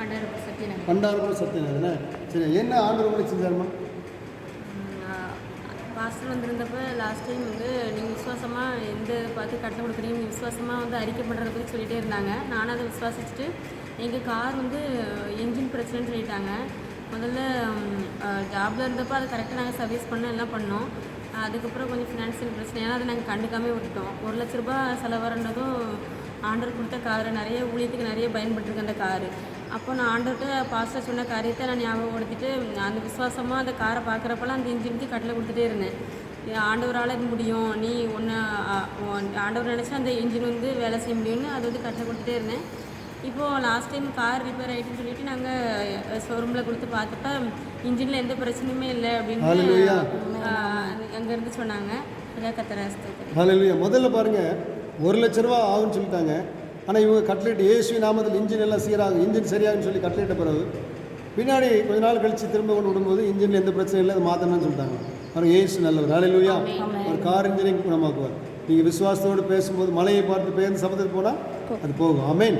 பண்டாரபுரம் சத்தியநாதன சரி என்ன ஆண்டு உங்களுக்கு செஞ்சாருமா பாஸ்டர் வந்திருந்தப்ப லாஸ்ட் டைம் வந்து நீங்கள் விசுவாசமாக எந்த பார்த்து கட்டளை கொடுக்குறீங்க நீங்கள் விசுவாசமாக வந்து அறிக்கை பண்ணுறத பற்றி சொல்லிகிட்டே இருந்தாங்க. நானும் அதை விசுவாசிச்சுட்டு எங்கள் கார் வந்து என்ஜின் பிரச்சனைன்னு சொல்லிட்டாங்க. முதல்ல ஜாபில் இருந்தப்போ அதை கரெக்டாக நாங்கள் சர்வீஸ் பண்ண எல்லாம் பண்ணோம். அதுக்கப்புறம் கொஞ்சம் ஃபினான்ஷியல் பிரச்சனை ஏன்னா அதை நாங்கள் கண்டுக்காமே விட்டுட்டோம். ஒரு லட்ச ரூபாய் செலவரண்டதும் ஆண்டர் கொடுத்த காரு நிறைய ஊழியத்துக்கு நிறைய பயன்பட்டுருக்கு அந்த காரு. அப்போ நான் ஆண்டர்கிட்ட பாஸ்டர் சொன்ன காரியத்தை நான் ஞாபகப்படுத்திட்டு அந்த விசுவாசமாக அந்த காரை பார்க்குறப்பெல்லாம் அந்த இன்ஜினுக்கு கட்டளை கொடுத்துட்டே இருந்தேன். ஆண்டவரால் இது முடியும். நீ ஒன்று ஆண்டவர் நினச்சா அந்த இன்ஜின் வந்து வேலை செய்ய முடியும்னு அது வந்து கட்டளை கொடுத்துட்டே இருந்தேன். இப்போது லாஸ்ட் டைம் கார் ரிப்பேர் ஆகிட்டுன்னு சொல்லிட்டு நாங்கள் ஷோரூமில் கொடுத்து பார்த்தப்ப இன்ஜினில் எந்த பிரச்சனையுமே இல்லை அப்படின்னு. அங்கேருந்து சொன்னாங்க. முதல்ல பாருங்க ஒரு லட்ச ரூபா ஆகும்னு சொல்லிட்டாங்க. ஆனால் இவங்க கட்லெட் இயேசு நாமத்தில் இன்ஜின் எல்லாம் சீராகும். இன்ஜின் சரியாகும்னு சொல்லி கட்லெட்ட பிறகு பின்னாடி கொஞ்ச நாள் கழிச்சு திரும்ப கொண்டு விடும்போது இன்ஜினில் எந்த பிரச்சனையும் இல்லை அதை மாற்றணும்னு சொல்லிட்டாங்க. பாருங்க இயேசு நல்லவர். ஹalleluya ஒரு கார் இன்ஜினிஙங் குணமாக்குவார். நீங்கள் விசுவாசத்தோடு பேசும்போது மலையை பார்த்து பேருந்து சபதத்துக்கு போனால் அது போகும். ஆமென்